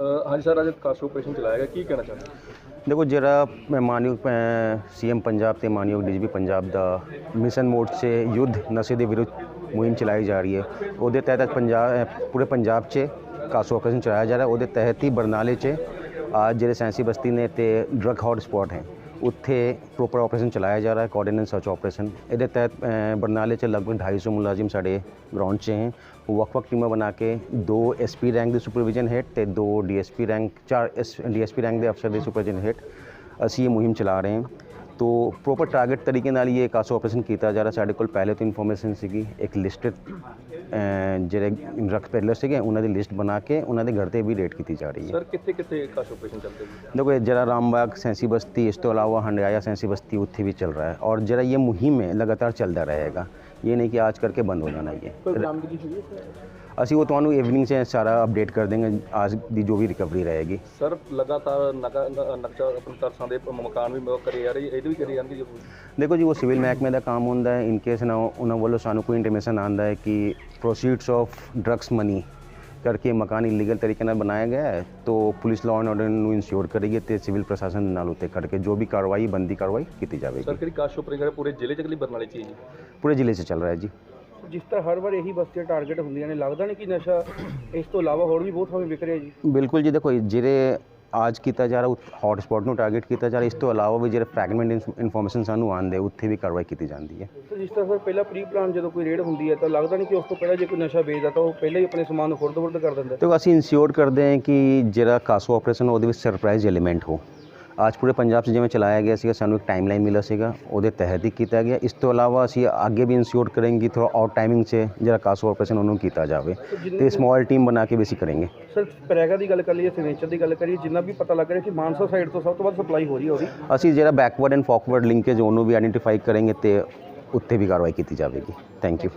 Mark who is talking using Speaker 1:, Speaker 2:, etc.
Speaker 1: ਹਾਂਜੀ ਸਰ ਅੱਜ ਖਾਸ ਆਪਰੇਸ਼ਨ ਚਲਾਇਆ ਗਿਆ। ਕੀ ਕਹਿਣਾ ਚਾਹੁੰਦੇ
Speaker 2: ਦੇਖੋ ਜਿਹੜਾ ਮਾਨਯੋਗ ਸੀਐਮ ਪੰਜਾਬ ਤੇ ਮਾਨਯੋਗ ਡੀਜੀਪੀ ਪੰਜਾਬ ਦਾ ਮਿਸ਼ਨ ਮੋਡ 'ਚ ਯੁੱਧ ਨਸ਼ੇ ਦੇ ਵਿਰੁੱਧ ਮੁਹਿੰਮ ਚਲਾਈ ਜਾ ਰਹੀ ਹੈ। ਉਹਦੇ ਤਹਿਤ ਪੰਜਾਬ ਅ, ਪੂਰੇ ਪੰਜਾਬ 'ਚ ਕਾਸੋ ਆਪਰੇਸ਼ਨ ਚਲਾਇਆ ਜਾ ਰਿਹਾ। ਉਹਦੇ ਤਹਿਤ ਹੀ ਬਰਨਾਲੇ 'ਚ ਅੱਜ ਜਿਹੜੇ ਸੈਂਸੀ ਬਸਤੀ ਨੇ ਤੇ ਡਰਗ ਹੌਟ ਸਪੌਟ ਹੈ। ਉੱਥੇ ਪ੍ਰੋਪਰ ਆਪਰੇਸ਼ਨ ਚਲਾਇਆ ਜਾ ਰਿਹਾ ਹੈ ਕੋਆਰਡੀਨੇਟ ਸਰਚ ਆਪਰੇਸ਼ਨ ਇਹਦੇ ਤਹਿਤ ਬਰਨਾਲੇ 'ਚ ਲਗਭਗ 250 ਮੁਲਾਜ਼ਮ ਸਾਡੇ ਗਰਾਊਂਡ 'ਚ ਹੈ। ਉਹ ਵੱਖ-ਵੱਖ ਟੀਮਾਂ ਬਣਾ ਕੇ ਦੋ ਐਸਪੀ ਰੈਂਕ ਦੇ ਸੁਪਰਵਿਜ਼ਨ ਹੇਠ ਤੇ ਦੋ ਡੀਐਸਪੀ ਰੈਂਕ ਚਾਰ ਡੀਐਸਪੀ ਰੈਂਕ ਦੇ ਅਫਸਰ ਦੇ ਸੁਪਰਵਿਜ਼ਨ ਹੇਠ ਅਸੀਂ ਇਹ ਮੁਹਿੰਮ ਚਲਾ ਰਹੇ ਹਾਂ। ਤੋ ਪ੍ਰੋਪਰ ਟਾਰਗੇਟ ਤਰੀਕੇ ਨਾਲ ਇਹ ਕਾਸੋ ਆਪਰੇਸ਼ਨ ਕੀਤਾ ਜਾ ਰਿਹਾ। ਸਾਡੇ ਕੋਲ ਪਹਿਲੇ ਤੋਂ ਇਨਫੋਰਮੇਸ਼ਨ ਸੀਗੀ, ਇੱਕ ਲਿਸਟਡ ਜਿਹੜੇ ਡਰਗ ਪੈਡਲਰ ਸੀਗੇ ਉਹਨਾਂ ਦੀ ਲਿਸਟ ਬਣਾ ਕੇ ਉਹਨਾਂ ਦੇ ਘਰ ਤੇ ਵੀ ਰੇਡ ਕੀਤੀ ਜਾ ਰਹੀ ਹੈ।
Speaker 1: ਸਰ ਕਿੱਥੇ ਕਿੱਥੇ ਖਾਸ ਆਪਰੇਸ਼ਨ ਚੱਲਦੇ ਜੀ
Speaker 2: ਦੇਖੋ ਇਹ ਜਿਹੜਾ ਰਾਮਬਾਗ ਸੈਂਸੀ ਬਸਤੀ ਇਸ ਤੋਂ ਇਲਾਵਾ ਹੰਡਿਆਇਆ ਸੈਂਸੀ ਬਸਤੀ ਉੱਥੇ ਵੀ ਚੱਲ ਰਿਹਾ ਹੈ। ਔਰ ਜਿਹੜਾ ਇਹ ਮੁਹਿੰਮ ਹੈ ਲਗਾਤਾਰ ਚੱਲਦਾ ਰਹੇਗਾ। ਇਹ ਨਹੀਂ ਕਿ ਅੱਜ ਕਰਕੇ ਬੰਦ ਹੋ ਜਾਣਾ ਇਹ ਅਸੀਂ ਉਹ ਤੁਹਾਨੂੰ ਇਵਨਿੰਗ 'ਚ ਸਾਰਾ ਅਪਡੇਟ ਕਰ ਦੇਂਗੇ ਅੱਜ ਦੀ ਜੋ ਵੀ ਰਿਕਵਰੀ ਰਹੇਗੀ
Speaker 1: ਸਰ ਲਗਾਤਾਰ ਨਕਸ਼ਾ ਤਰਸਾਂ ਦੇ ਮਕਾਨ ਵੀ ਕਰੇ ਰਹੇ ਇਹਦੇ ਵੀ ਕਰੀ ਜਾਂਦੀ ਜੀ
Speaker 2: ਦੇਖੋ ਜੀ ਉਹ ਸਿਵਲ ਮਹਿਕਮੇ ਦਾ ਕੰਮ ਹੁੰਦਾ ਹੈ ਇਨ ਕੇਸ ਨਾ ਉਹਨਾਂ ਵੱਲੋਂ ਸਾਨੂੰ ਕੋਈ ਇੰਟੀਮੇਸ਼ਨ ਆਉਂਦਾ ਹੈ ਕਿ ਪ੍ਰੋਸੀਡਸ ਆਫ ਡਰੱਗਸ ਮਨੀ ਕਰਕੇ ਮਕਾਨ ਇਲੀਗਲ ਤਰੀਕੇ ਨਾਲ ਬਣਾਇਆ ਗਿਆ ਹੈ ਤਾਂ ਪੁਲਿਸ ਲਾਅ ਐਂਡ ਆਰਡਰ ਨੂੰ ਇਨਸ਼ੋਰ ਕਰੇਗੀ ਤੇ ਸਿਵਲ ਪ੍ਰਸ਼ਾਸਨ ਨਾਲ ਉੱਤੇ ਕਰਕੇ ਜੋ ਵੀ ਕਾਰਵਾਈ ਬੰਦੀ ਕਾਰਵਾਈ ਕੀਤੀ
Speaker 1: ਸਰ
Speaker 2: ਜਾਵੇਗੀ
Speaker 1: ਕਿਹੜੀ ਕਾਸ਼ ਆਪਰੇਸ਼ਨ ਪੂਰੇ ਜ਼ਿਲ੍ਹੇ ਚ ਅਗਲੀ ਬਰਨਾਲੇ ਚ ਹੀ ਹੈ ਜੀ
Speaker 2: ਪੂਰੇ ਜ਼ਿਲ੍ਹੇ 'ਚ ਚੱਲ ਰਿਹਾ ਹੈ ਜੀ
Speaker 3: ਜਿਸ ਤਰ੍ਹਾਂ ਹਰ ਵਾਰ ਇਹੀ ਬਸਤੀਆਂ ਟਾਰਗੇਟ ਹੁੰਦੀਆਂ ਨੇ ਲੱਗਦਾ ਨਹੀਂ ਕਿ ਨਸ਼ਾ ਇਸ ਤੋਂ ਇਲਾਵਾ ਹੋਰ ਵੀ ਬਹੁਤ ਥਾਵੇਂ ਵਿਕ ਰਿਹਾ ਜੀ
Speaker 2: ਬਿਲਕੁਲ ਜੀ ਦੇਖੋ ਜਿਹੜੇ ਅੱਜ ਕੀਤਾ ਜਾ ਰਿਹਾ ਹੌਟ ਸਪੌਟ ਨੂੰ ਟਾਰਗੇਟ ਕੀਤਾ ਜਾ ਰਿਹਾ। ਇਸ ਤੋਂ ਇਲਾਵਾ ਵੀ ਜਿਹੜੇ ਫ੍ਰੈਗਮੈਂਟ ਇਨਫੋਰਮੇਸ਼ਨ ਸਾਨੂੰ ਆਉਂਦੇ ਉੱਥੇ ਵੀ ਕਾਰਵਾਈ ਕੀਤੀ ਜਾਂਦੀ ਹੈ।
Speaker 3: ਤੇ ਜਿਸ ਤਰ੍ਹਾਂ ਸਰ ਪਹਿਲਾਂ ਪ੍ਰੀ ਪਲਾਨ ਜਦੋਂ ਕੋਈ ਰੇਡ ਹੁੰਦੀ ਹੈ ਤਾਂ ਲੱਗਦਾ ਨਹੀਂ ਕਿ ਉਸ ਤੋਂ ਪਹਿਲਾਂ ਜੇ ਕੋਈ ਨਸ਼ਾ ਵੇਚਦਾ ਤਾਂ ਉਹ ਪਹਿਲਾਂ ਹੀ ਆਪਣੇ ਸਮਾਨ ਨੂੰ ਖੁਰਦ-ਖੁਰਦ ਕਰ ਦਿੰਦਾ
Speaker 2: ਤੇ ਅਸੀਂ ਇਨਸ਼ੋਰ ਕਰਦੇ ਹਾਂ ਕਿ ਜਿਹੜਾ ਕਾਸੋ ਆਪਰੇਸ਼ਨ ਉਹਦੇ ਵਿੱਚ ਸਰਪ੍ਰਾਈਜ਼ ਐਲੀਮੈਂਟ ਹੋ। ਅੱਜ ਪੂਰੇ ਪੰਜਾਬ 'ਚ ਜਿਵੇਂ ਚਲਾਇਆ ਗਿਆ ਸੀਗਾ ਸਾਨੂੰ ਇੱਕ ਟਾਈਮਲਾਈਨ ਮਿਲਿਆ ਸੀਗਾ ਉਹਦੇ ਤਹਿਤ ਹੀ ਕੀਤਾ ਗਿਆ। ਇਸ ਤੋਂ ਇਲਾਵਾ ਅਸੀਂ ਅੱਗੇ ਵੀ ਇਨਸ਼ੋਰ ਕਰਾਂਗੇ ਥੋੜਾ ਆਊਟ ਟਾਈਮਿੰਗ 'ਚ ਜਿਹੜਾ ਕਾਸੋ ਆਪਰੇਸ਼ਨ ਉਹਨੂੰ ਕੀਤਾ ਜਾਵੇ ਤੇ ਸਮਾਲ ਟੀਮ ਬਣਾ ਕੇ ਵੀ ਅਸੀਂ ਕਰਾਂਗੇ।
Speaker 3: ਸਰ ਪ੍ਰੈਗਾ ਦੀ ਗੱਲ ਕਰ ਲਈਏ ਸਿਗਨੇਚਰ ਦੀ ਗੱਲ ਕਰੀਏ ਜਿੰਨਾ ਵੀ ਪਤਾ ਲੱਗ ਰਿਹਾ ਕਿ ਮਾਨਸਾ ਸਾਈਡ ਤੋਂ ਸਭ ਤੋਂ ਵੱਧ ਸਪਲਾਈ ਹੋ ਰਹੀ ਹੈ ਉਹਦੀ।
Speaker 2: ਅਸੀਂ ਜਿਹੜਾ ਬੈਕਵਰਡ ਐਂਡ ਫਾਰਵਰਡ ਲਿੰਕੇਜ ਉਹਨੂੰ ਵੀ ਆਇਡੈਂਟੀਫਾਈ ਕਰਾਂਗੇ ਤੇ ਉੱਤੇ ਵੀ ਕਾਰਵਾਈ ਕੀਤੀ ਜਾਵੇਗੀ। Thank you